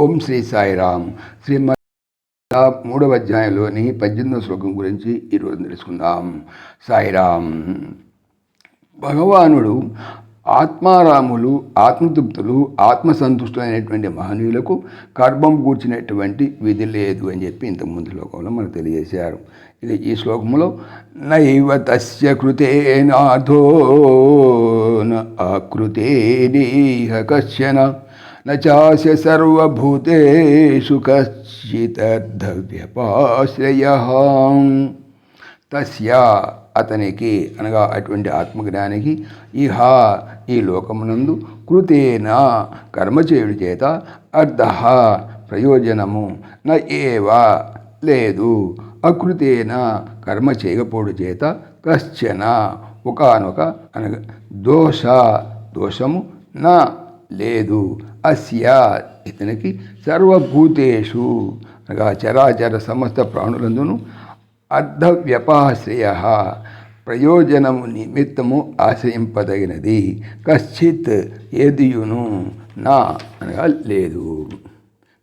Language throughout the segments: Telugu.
ఓం శ్రీ సాయిరామ్. శ్రీమ మూడవ అధ్యాయంలోని పద్దెనిమిదవ శ్లోకం గురించి ఈరోజు తెలుసుకుందాం. సాయిరామ్. భగవానుడు ఆత్మారాములు ఆత్మతృప్తులు ఆత్మసంతుష్టులైనటువంటి మహనీయులకు కర్మం కూర్చినటువంటి విధి లేదు అని చెప్పి ఇంతకుముందు శ్లోకంలో మనకు తెలియజేశారు. ఇది ఈ శ్లోకంలో నైవ తస్య కృతేనాథో న కశ్చన నాస్య సర్వభూతేషు కశ్చితర్ధవ్యపాశ్రయ తస్య అతనికి అనగా అటువంటి ఆత్మజ్ఞానికి ఇహ ఈ లోకమునందు కృతేన కర్మచేయుడి చేత అర్ధ ప్రయోజనము న లేదు. అకృతేన కర్మ చేయకపోడు చేత కశ్చన ఒకనొక అనగా దోష దోషము నా లేదు. అస్య ఇతనికి సర్వభూతేషు. అనగా చరాచర సమస్త ప్రాణులందును అర్ధ వ్యపాశ్రయ ప్రయోజనము నిమిత్తము ఆశ్రయింపదగినది. కశ్చిత్ ఏదియును? నా అనగా లేదు.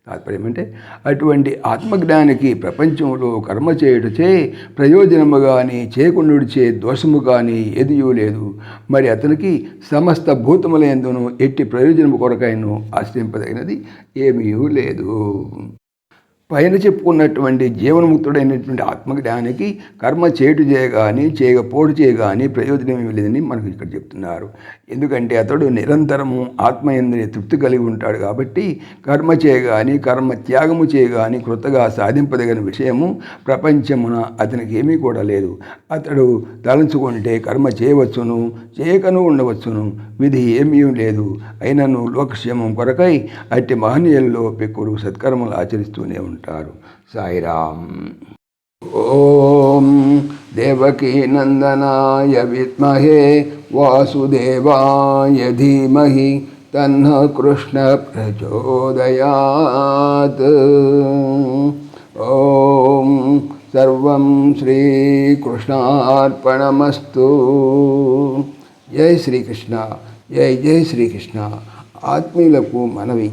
తాత్పర్యం అంటే అటువంటి ఆత్మజ్ఞానికి ప్రపంచంలో కర్మ చేయుటచే ప్రయోజనము కానీ చేయకుండుచే దోషము కానీ ఎదియూ లేదు. మరి అతనికి సమస్త భూతములందును ఎట్టి ప్రయోజనము కొరకైనను ఆశ్రయింపదగినది ఏమీ లేదు. పైన చెప్పుకున్నటువంటి జీవన్ముక్తుడైనటువంటి ఆత్మజ్ఞానికి కర్మ చేటు చేయగాని చేయకపోటు చేయగాని ప్రయోజనం ఏమి లేదని మనకు ఇక్కడ చెప్తున్నారు. ఎందుకంటే అతడు నిరంతరము ఆత్మయందుని తృప్తి కలిగి ఉంటాడు కాబట్టి కర్మ చేయగాని కర్మ త్యాగము చేయగాని కృతగా సాధింపదగిన విషయము ప్రపంచమున అతనికి ఏమీ కూడా లేదు. అతడు తలంచుకుంటే కర్మ చేయవచ్చును చేయకను ఉండవచ్చును విధి ఏమీ లేదు. అయినను లోకక్షేమం కొరకై అట్టి మహనీయుల్లో పెక్కురు సత్కర్మలు ఆచరిస్తూనే ఉంటారు సాయిరామ్. ఓం దేవకీ నందనాయ విద్మహే వాసుదేవాయ ధీమహి తన్న కృష్ణ ప్రచోదయాత్. ఓం సర్వం శ్రీకృష్ణార్పణమస్తు. జై శ్రీకృష్ణ జై జై శ్రీకృష్ణ. ఆత్మీయులకు మనవి.